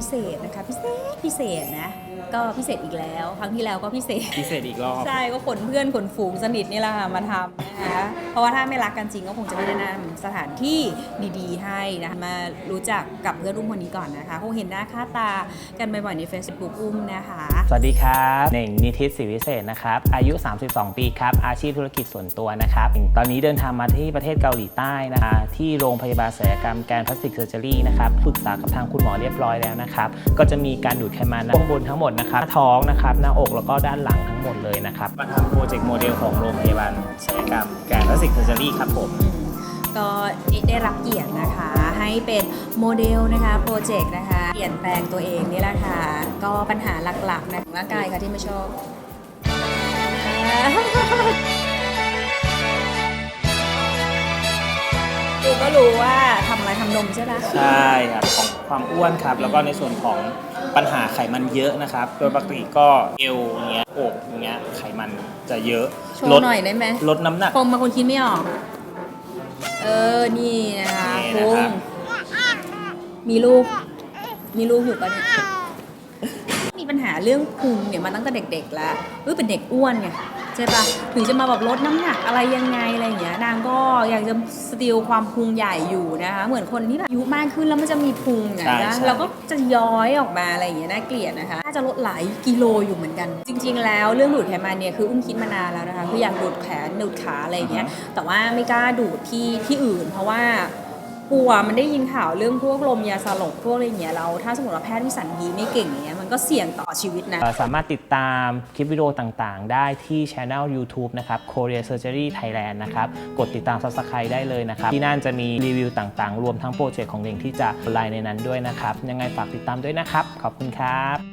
พิเศษนะคะ พิเศษพิเศษนะ ก็พิเศษอีกแล้ว ครั้งที่แล้วก็พิเศษ พิเศษอีกรอบ ใช่ก็ขนเพื่อนขนฝูงสนิทนี่แหละค่ะมาทำนะคะเพราะว่าถ้าไม่รักกันจริงก็คงจะไม่ได้แนะนำสถานที่ดีๆ ให้นะคะมารู้จักกับเพื่อนอุ้มคนนี้ก่อนนะคะคงเห็นหน้าค่าตากันบ่อยๆใน Facebook อุ้มนะคะ สวัสดีครับเน่งนิทิศศรีวิเศษนะครับ อายุ 32 ปีครับ อาชีพธุรกิจส่วนตัวนะครับ ตอนนี้เดินทางมาที่ประเทศเกาหลีใต้นะคะ ที่โรงพยาบาลศัลยกรรมแกนพลาสติกเซอร์เจอรี่นะครับ ปรึกษากับทางคุณหมอเรียบร้อยแล้วนะครับ ก็จะมีการดูดไขมันข้งบนทั้งหมดนะครับท้องนะครับหน้าอกแล้วก็ด้านหลังทั้งหมดเลยนะครับมาทำโปรเจกต์โมเดลของโรงพยาบาลศัลยกรรมแกนพลาสติกเซอร์เจอรี่ครับผมก็ได้รับเกียรตินะคะให้เป็นโมเดลนะคะโปรเจกต์นะคะเปลี่ยนแปลงตัวเองนี่แหละค่ะก็ปัญหาหลักๆนะของร่างกายค่ะที่ไม่ชอบดูก็รู้ว่า ทำอะไรทำนมใช่ปะใช่ครับของความอ้วนครับ แล้วก็ในส่วนของปัญหาไขมันเยอะนะครับ โดยปกติก็เอวอย่างเงี้ยอกอย่างเงี้ยไขมันจะเยอะโชลดว์หน่อยได้ไหมลดน้ำหนักคงบางคนคิดไม่ออก เออ นี่นะคะนี่คุนะครังบมีลูก มีลูกอยู่ปะเนี่ย มีปัญหาเรื่องพุงเนี่ยมาตั้งแต่เด็กๆแล้วเออเป็นเด็กอ้วนไง ใช่ปะถึงจะมาแบบลดน้ำหนักอะไรยังไงอะไรอย่างเงี้ยนางก็ยังจะสติลความพุงใหญ่อยู่นะคะเหมือนคนที่แบบอายุมากขึ้นแล้วมันจะมีพุงอะใช่นะใช่แล้วก็จะย้อยออกมาอะไรอย่างเงี้ยน่าเกลียดนะคะน่าจะลดหลายกิโลอยู่เหมือนกัน จริง ๆ แล้วเรื่องดูดไขมันเนี่ยคืออุ้มคิดมานานแล้วนะคะคืออยากดูดแขนดูดขาอะไรอย่างเงี้ยแต่ว่าไม่กล้าดูดที่ที่อื่น เพราะว่ากลัวมันได้ยินข่าวเรื่องพวกลมยาสลบพวกอะไรอย่างเงี้ยเราถ้าสมมติว่าแพทย์วิสัญญีไม่เก่งอย่างเงี้ยมัน ก็เสี่ยงต่อชีวิตนะ สามารถติดตามคลิปวิดีโอต่างๆ ได้ที่ช anel YouTube นะครับ Korea Surgery Thailand นะครับ กดติดตาม Subscribe ได้เลยนะครับ ที่นั่นจะมีรีวิวต่างๆ รวมทั้งโปรเจกต์ของเองที่จะไลน์ในนั้นด้วยนะครับ ยังไงฝากติดตามด้วยนะครับ ขอบคุณครับ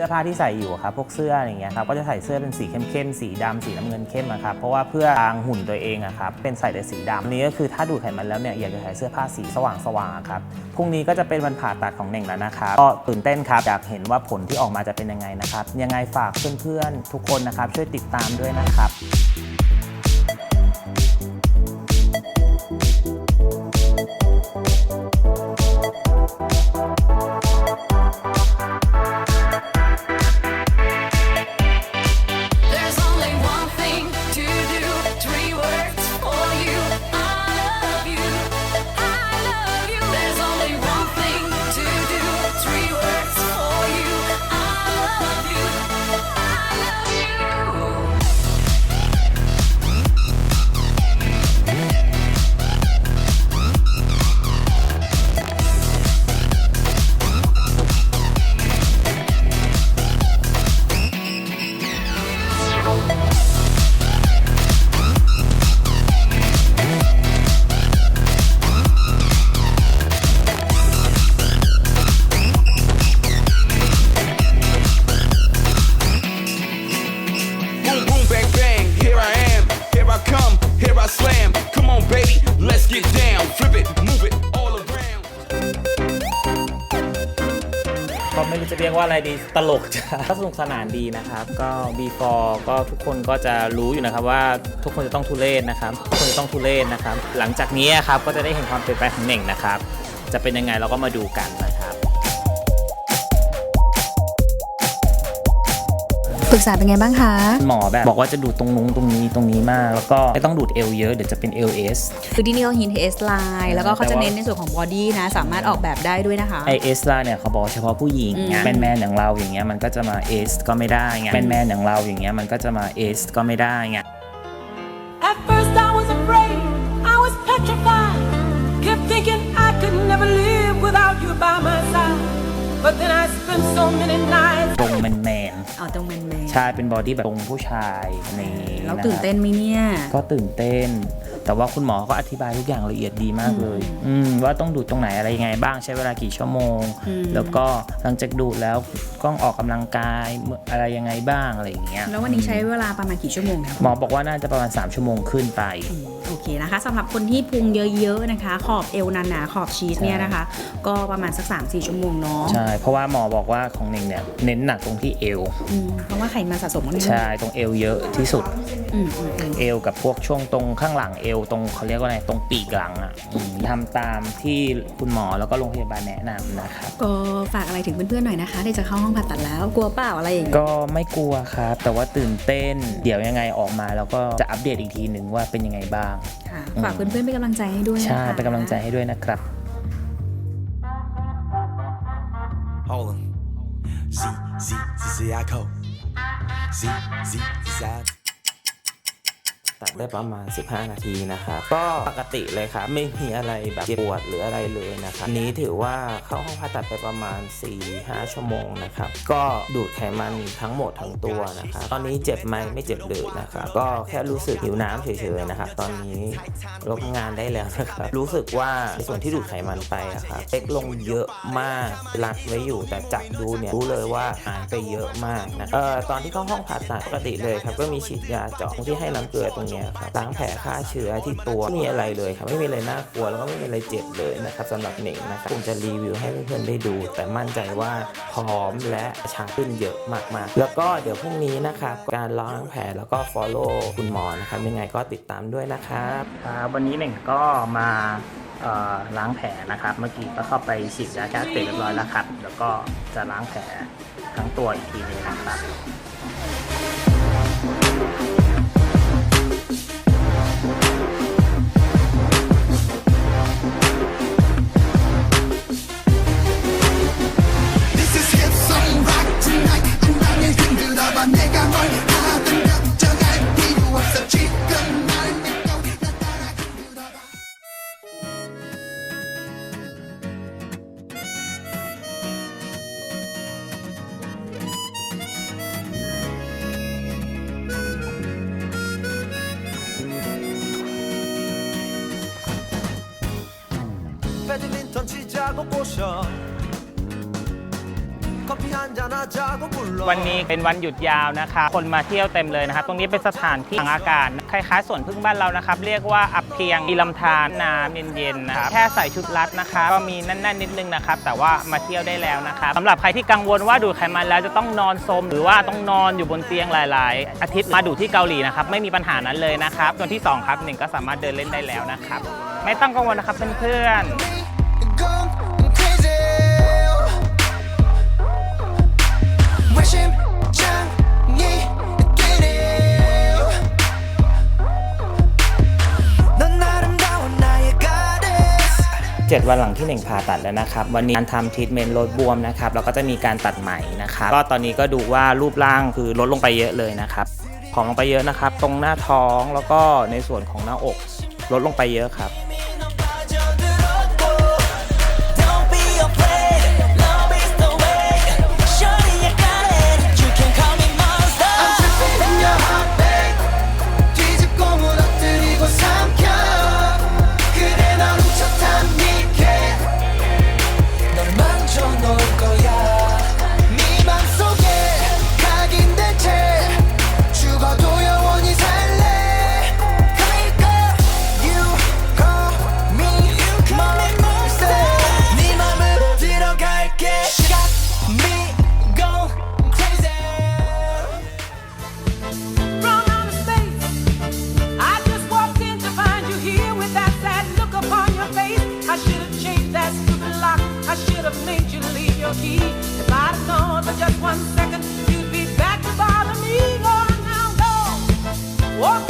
สื้อผ้าที่ใส่อยู่ครับพวกเสื้ออย่างเงี้ยครับก็จะใส่เสื้อเป็นสีเข้มๆสีดำสีน้ำเงินเข้มอะครับเพราะว่าเพื่อทางหุ่นตัวเองอะครับเป็นใส่แต่สีดำนี้ก็คือถ้าดูดไขมันแล้วเนี่ยอยากจะใส่เสื้อผ้าสีสว่างๆครับพรุ่งนี้ก็จะเป็นวันผ่าตัดของเน่งแล้วนะครับก็ตื่นเต้นครับอยากเห็นว่าผลที่ออกมาจะเป็นยังไงนะครับยังไงฝากเพื่อนๆทุกคนนะครับช่วยติดตามด้วยนะครับ เรียกว่าอะไรดีตลกจ้ะก็สนุกสนานดีนะครับ ก็ before ก็ทุกคนก็จะรู้อยู่นะครับว่าทุกคนจะต้องทุเรศนะครับทุกคนจะต้องทุเรศนะครับ หลังจากนี้ครับก็จะได้เห็นความเปลี่ยนแปลงของเน่งนะครับ จะเป็นยังไงเราก็มาดูกันนะครับ รึกษาเป็นไงบ้างคะ หมอแบบบอกว่าจะดูดตรงนู้นตรงนี้ตรงนี้มาก แล้วก็ไม่ต้องดูดเอวเยอะเดี๋ยวจะเป็น LS คือที่นี่เขาฮินเอสไลน์แล้วก็เขาจะแต่ว่าเน้นในส่วนของบอดี้นะ สามารถออกแบบได้ด้วยนะคะ ไอเอสล่าเนี่ยเขาบอกเฉพาะผู้หญิงไงอืม แมนแมนๆอย่างเราอย่างเงี้ยมันก็จะมาเอสก็ไม่ได้ไงแมนแมนๆอย่างเราอย่างเงี้ยมันก็จะมาเอสก็ไม่ได้ไง At first I was afraid, I was petrified. Kept thinking I could never live without you by my side. But then I spent so many nights. ตรงแมนแมนเอาตรงแมนแมนๆใช่เป็นบอดี้แบบตรงผู้ชายนี่เราะตื่นเต้นไหมเนี่ยก็ตื่นเต้น แต่ว่าคุณหมอก็อธิบายทุกอย่างละเอียดดีมากเลย อืมว่าต้องดูดตรงไหนอะไรยังไงบ้างใช้เวลากี่ชั่วโมง อืม แล้วก็หลังจากดูดแล้วต้องออกกำลังกายอะไรยังไงบ้างอะไรอย่างเงี้ยแล้ววันนี้ใช้เวลาประมาณกี่ชั่วโมงคะหมอบอกว่าน่าจะประมาณ 3 ชั่วโมงขึ้นไปโอเคนะคะสำหรับคนที่พุงเยอะๆนะคะ ขอบเอวหนาๆขอบชีสเนี่ยนะคะ ก็ประมาณสัก 3-4 ชั่วโมงเนาะใช่ เพราะว่าหมอบอกว่าของหนึ่งเนี่ยเน้นหนักตรงที่เอว อืมเพราะว่าไขมันสะสมมันใช่ตรงเอวเยอะที่สุด อืมอืมอืมเอวกับพวกช่วงตรงข้างหลังเอวตรงเขาเรียกว่าอะไรตรงปีกหลังอะอืมทำตามที่คุณหมอแล้วก็โรงพยาบาลแนะนำนะครับ ก็ฝากอะไรถึงเพื่อนๆหน่อยนะคะที่จะเข้าห้องผ่าตัดแล้วกลัวเปล่าอะไรอย่างเงี้ย ก็ไม่กลัวครับ แต่ว่าตื่นเต้น เดี๋ยวยังไงออกมาแล้วก็จะอัปเดตอีกทีหนึ่งว่าเป็นยังไงบ้างค่ะฝากเพื่อนๆเป็นกำลังใจให้ด้วยนะคะใช่เป็นกำลังใจให้ด้วยนะครับ Hold on. Z, Z, Z, Z, I go. Z, Z, Z, I ตัดได้ประมาณ 15 นาทีนะครับก็ปกติเลยครับไม่มีอะไรแบบเจ็บปวดหรืออะไรเลยนะครับอันนี้ถือว่าเข้าห้องผ่าตัดไปประมาณ 4-5 ชั่วโมงนะครับก็ดูดไขมันทั้งหมดทั้งตัวนะครับตอนนี้เจ็บไหมไม่เจ็บเลยนะครับก็แค่รู้สึกหิวน้ำเฉยๆนะครับตอนนี้ลดงานได้แล้วนะครับรู้สึกว่าส่วนที่ดูดไขมันไปอะครับเล็กลงเยอะมากรัดไว้อยู่แต่จับดูเนี่ยรู้เลยว่าหายไปเยอะมากนะเอ่อตอนที่เข้าห้องผ่าตัดปกติเลยครับก็มีฉีดยาเจาะที่ให้น้ำเกลือตรงเนี้ยครับล้างแผลฆ่าเชื้อที่ตัวไม่มีอะไรเลยครับไม่มีอะไรน่ากลัวแล้วก็ไม่มีอะไรเจ็บเลยนะครับสำหรับหนิงนะครับผมจะรีวิวให้เพื่อนๆได้ดู แต่มั่นใจว่าพร้อมและชาขึ้นเยอะมากๆ แล้วก็เดี๋ยวพรุ่งนี้นะครับการล้างแผลแล้วก็ follow คุณหมอนะครับยังไงก็ติดตามด้วยนะครับวันนี้หนิงก็มาล้างแผลนะครับ เมื่อกี้ก็เข้าไปฉีดยาแก้อักเสบเรียบร้อยแล้วครับ แล้วก็จะล้างแผลทั้งตัวอีกทีนึงนะครับ 배드민턴 치자고 꼬셔 커피 한잔 하자고 불러 วันนี้เป็นวันหยุดยาวนะคะ คนมาเที่ยวเต็มเลยนะครับ ตรงนี้เป็นสถานที่ทางอากาศ คล้ายๆสวนพึ่งบ้านเรานะครับ เรียกว่าอับเพียง มีลำธารน้ำเย็นๆนะครับ แค่ใส่ชุดรัดนะคะ ก็มีแน่นๆนิดนึงนะครับ แต่ว่ามาเที่ยวได้แล้วนะครับสำหรับใครที่กังวลว่าดูดไขมันแล้วจะต้องนอนสม หรือว่าต้องนอนอยู่บนเตียงหลาย ๆ อาทิตย์มาดูดที่เกาหลีนะครับ ไม่มีปัญหานั้นเลยนะครับส่วนที่สองครับหนึ่งก็สามารถเดินเล่นได้แล้วนะครับ ไม่ต้องกังวลนะครับเพื่อนๆ 7 วันหลังที่หนึ่งผ่าตัดแล้วนะครับ วันนี้การทำทรีทเมนต์ลดบวมนะครับแล้วก็จะมีการตัดไหมนะครับก็ตอนนี้ก็ดูว่ารูปร่างคือลดลงไปเยอะเลยนะครับผอมลงไปเยอะนะครับ ตรงหน้าท้องแล้วก็ในส่วนของหน้าอก ลดลงไปเยอะครับ Walk